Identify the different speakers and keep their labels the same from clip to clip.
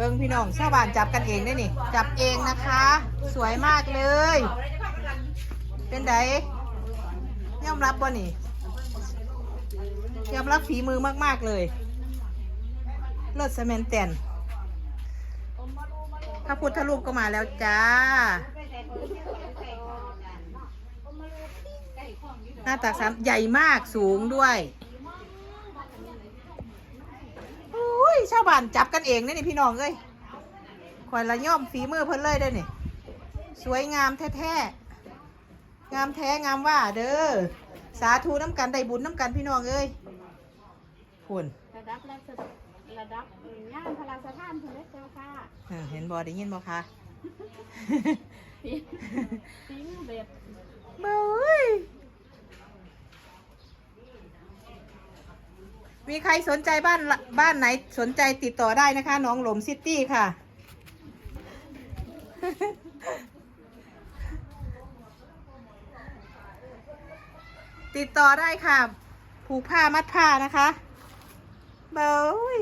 Speaker 1: เบิ้งพี่น้องชาวบ้านจับกันเองได้นี่ จับเองนะคะ สวยมากเลย เป็นไดยอมรับบ่นี่ยอมรับฝีมือมาก ๆ เลยเลิศสแมนแตนพระพุทธรูปก็มาแล้วจ้า หน้าตักสามใหญ่มากสูงด้วย ชาวบ้านจับกันเองนี่นี่พี่น้องเอ้ยคอยละย่อมฝีมือเพิ่นเลยได้อนี่สวยงามแท้ๆงามแท้งามว่าเด้อสาธุน้ำกันได้บุญน้ำกันพี่น้องเอ้ยคุณ
Speaker 2: ระดับระดับระดับงานพระราชทานเพิ่นเด้เจ้าค่ะ
Speaker 1: เห็นบอได้ยินบอคะ
Speaker 2: ปีปีมือเบ็ด
Speaker 1: เบ้ย มีใครสนใจบ้านบ้านไหนสนใจติดต่อได้นะคะน้องหลมซิตี้ค่ะ ติดต่อได้ค่ะ ผูกผ้ามัดผ้านะคะเบ้ย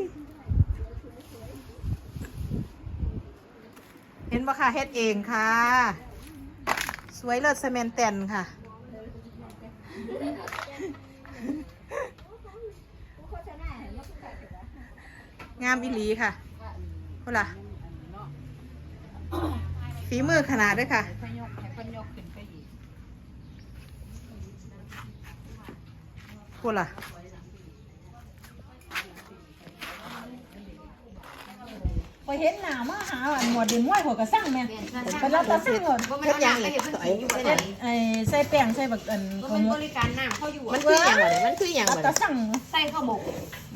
Speaker 1: เห็นปะค่ะเฮ็ดเองค่ะ สวยเลิศสแมนแตนค่ะ งามอิลีค่ะพูหล่ะฝีมือขนาดด้วยค่ะ
Speaker 2: กให้พยกขึ้นไปอีก
Speaker 1: พูดล่ะ
Speaker 3: ไปเห็นหน้ามาหาหมวดเดินม้วยหัวกระสั่งแม่ไปรับตาสั่งก่อน
Speaker 4: ว่ามันยังอีกต่อยอยู่ไหน
Speaker 3: ไอ้ใส่แป้งใส่บักอัน
Speaker 4: ว่า
Speaker 3: ข้าว
Speaker 4: มัน
Speaker 3: หม
Speaker 4: บ
Speaker 3: ก
Speaker 4: ริการน้ำเขาอยู่
Speaker 1: มันคืออย่างไรมันคืออย่าง
Speaker 3: รับ
Speaker 1: ไร
Speaker 3: ตาสั่ง
Speaker 4: ใส่ข้าวหมก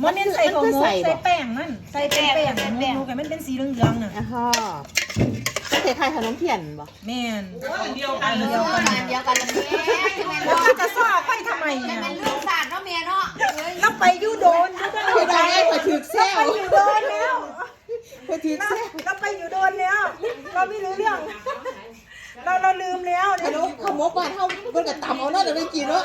Speaker 3: มันเป็นใส่ข้าวหมก
Speaker 1: มันคือใส่บ่
Speaker 3: ใส่แป้งนั่นใส่เป็นแป้ง
Speaker 4: ใส่แป้ง
Speaker 3: หมูกันมันเป็นสีเหลืองๆน่ะ
Speaker 1: อะฮะก็คล้ายๆขนมเทียนบ่
Speaker 3: แม่น
Speaker 4: อันเดียวกันเดียวกันเดียวกันเลยแม่
Speaker 3: แล้วมันจะซ่อไปทำไม
Speaker 4: มัน
Speaker 3: อะ
Speaker 4: เป็นเรื่องศาสตร์เนาะเมียเนาะเฮ้ย
Speaker 3: แล้วไปอยู่โดนอยู่
Speaker 1: เพื่อได้ไปถือแซว
Speaker 3: ไปอยู่โดน แล้ว
Speaker 1: ไปถือแซว
Speaker 3: เราไปอยู่โดนแล้ว เราไม่รู้เรื่อง เราเราลืมแล้ว
Speaker 1: ข
Speaker 3: เนี่ย
Speaker 1: นมขมกบ้านเฮาเพิ่นก็ตำเอาเนาะเดี๋ยวไปกินเนาะ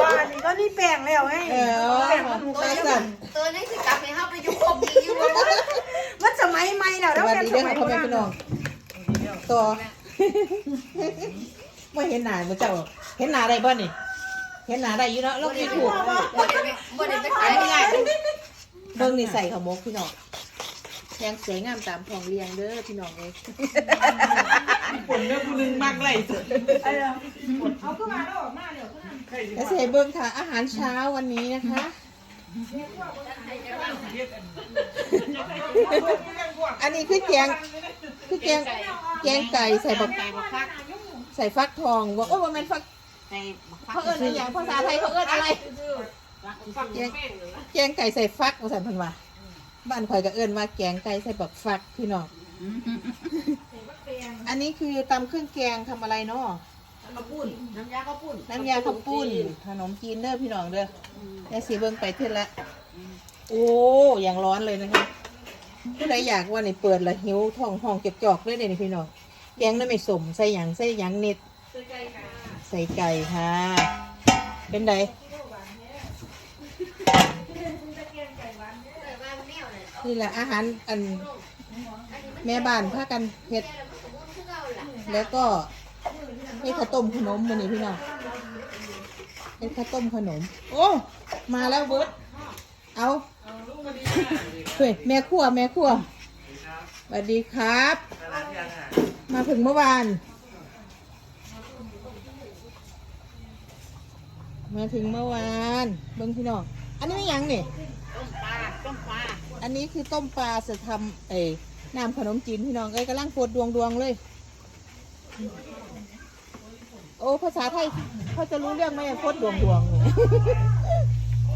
Speaker 3: ว่านี่ก็นี่แป้งแล้วไง
Speaker 1: เออ
Speaker 3: แป้งมันหมู
Speaker 4: ตัว
Speaker 3: กระ
Speaker 4: นี้
Speaker 3: สั่น
Speaker 4: ตัวนี้สิกลับไปห้าไปอยู่ครบดีอยู่เลย
Speaker 3: มันสมัยใหม่แล้ว
Speaker 1: ส
Speaker 3: แล้ว
Speaker 1: วัส
Speaker 3: แม่
Speaker 1: ดี
Speaker 3: ส
Speaker 1: เด้อ
Speaker 3: มั
Speaker 1: ค่ะ
Speaker 3: ย
Speaker 1: พ่อ
Speaker 3: โบ
Speaker 1: แม่
Speaker 3: ราณ
Speaker 1: พี่น้องต่อไม่เห็นหน้ามื้อเจ้า เห็นหน้าได้บ่นี่ เห็นหน้าได้อยู่เนาะลองมีถูก
Speaker 4: บ่ได้ไปบ่ได้ไปขายไม่ได้
Speaker 1: เบิ่งนี่ใส่ขมกพี่น้อง แยงสวยงามตามทองเรียงเด้อพี่น้องเอ้ย
Speaker 5: ผมเนี่ยผู้หนึงมากไล่สุด
Speaker 3: เอาขึ้นมาแล้วออกมาเดี๋ยวขึ้นมา
Speaker 1: แล้วเสเบิ่งค่ะอาหารเช้าวันนี้นะคะอันนี้คือแกงคือแกงแกงไก่ใส่บัก
Speaker 4: ไก่บักคัก
Speaker 1: ใส่ฟักทองว่าโอ้ว่ามันฟัก
Speaker 4: ไก่บักคัก
Speaker 1: เขาเอิ้นอะไรอย่างภาษาไทยเขาเอิ้นอะไรแกงแกงไก่ใส่ฟักภาษาพันว่า บ้านข่อยก็เอิ้นว่าแกงไก่ใส่บักฟักพี่น้องอันนี้คือตำเครื่องแกงทำอะไรเนาะ
Speaker 4: ข้าวปุ้นน้ำยาข้าวปุ้น
Speaker 1: น้ำยาข้าวปุ้นขนมจีนเด้อพี่น้องเด้อแม่สีเบิ่งไปเท่าละโอ้อย่างร้อนเลยนะคะผู้ใดอยากว่านี่เปิดละหิวท้องห้องเก็บจอกเลยเด้นี่พี่น้องแกงน้ำไม่สมใส่หยังใส่หยังเน็ดใส่ไก่ค่ะเป็นได นี่แหละอาหารอันแม่บ้านพากันเฮ็ด แล้วก็ให้ข้าวต้มขนมมันนี่พี่น้องให้ข้าวต้มขนม โอ้มาแล้วเบิร์ดเอาเฮ้ยแม่ครัวแม่ครัวสวัสดีครับ มาถึงเมื่อวาน มาถึงเมื่อวานเบิ้งพี่น้องอันนี้ไม่ยังนี่
Speaker 4: ต้มปลาต้มปลา
Speaker 1: อันนี้คือต้มปลาจะทำเอ้น้ำขนมจีนพี่น้องเอ้ยกำลังปวดดวงดวงเลย โอ้ภาษาไทยเขาจะรู้เรื่องไหมโคตรดวงดวง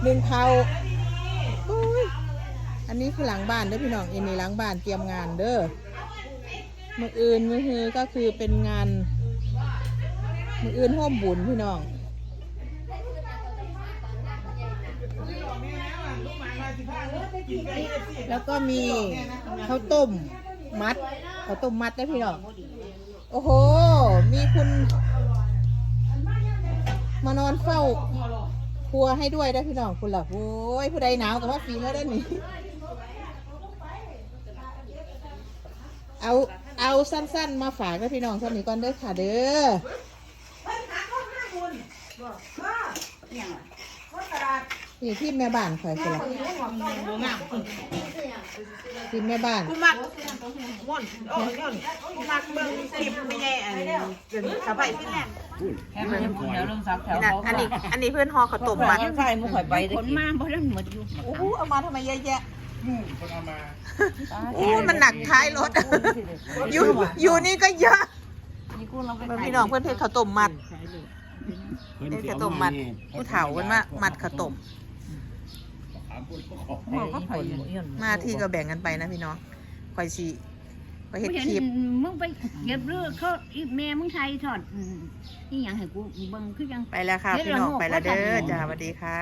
Speaker 1: หนึ่งเขาอ้ยอันนี้คือหลังบ้านเด้อพี่น้องเอ็นนี่หลังบ้านเตรียมงานเด้อมืออื่นมือฮือก็คือเป็นงาน มืออื่นห้อมบุญพี่น้อง แล้วก็มีข้าวต้มมัดข้าวต้มมัดได้พี่น้องโอ้โห มีคุณ มานอนเฝ้าครัวให้ด้วยได้พี่น้องคุณหลับโอ้ยผู้ใดหนาวกับว่าฟีแล้วได้อนี่เอาเอาสั้น ๆ มาฝากกับพี่น้องท่านนี้ก่อนเด้อค่ะเด้อ
Speaker 4: อย่างไร
Speaker 1: นี่ที่แม่บ้านคอยสิละที่แม่บ้าน
Speaker 3: กูมักม่อนโอ้ยม่อนกูมักเบิ่งคลิปไม่ใช่อันเป็นสะพายฟินแลนด์
Speaker 5: แค่มันเดี๋ยวลงซับแถว
Speaker 1: นี่นอันนี้ อันนี้เพื่อนห่อข้าวต้มมัด
Speaker 5: ใช่มุข่อยไป
Speaker 4: ผลมาบ่ทันหมดอยู่
Speaker 1: โอ้โหเอามาทำไมเยอะแยะโอ้มันหนักท้ายรถอยู่อยู่นี่ก็เยอะ
Speaker 4: นี่กูเราไป
Speaker 1: เบิ่งพี่น้องเพื่อนเทศข้าวต้มมัดเทศข้าวต้มมัดผู้เฒ่าเพิ่นมามัดข้าวต้ม
Speaker 5: บอกก็ข่อย
Speaker 1: มาที่ก็แบ่งกันไปนะพี่น้องคอยสิไปเฮ็ด
Speaker 4: เห็น
Speaker 1: คลิป
Speaker 4: มึงไปเก็บเรือเขาอีแม่มึงไทยถอดอีหยังให้กูเบิ่งคือยัง
Speaker 1: ไปแล้วค่ะพี่น้องไปแล้วเด้อจ้าสวัสดีค่ะ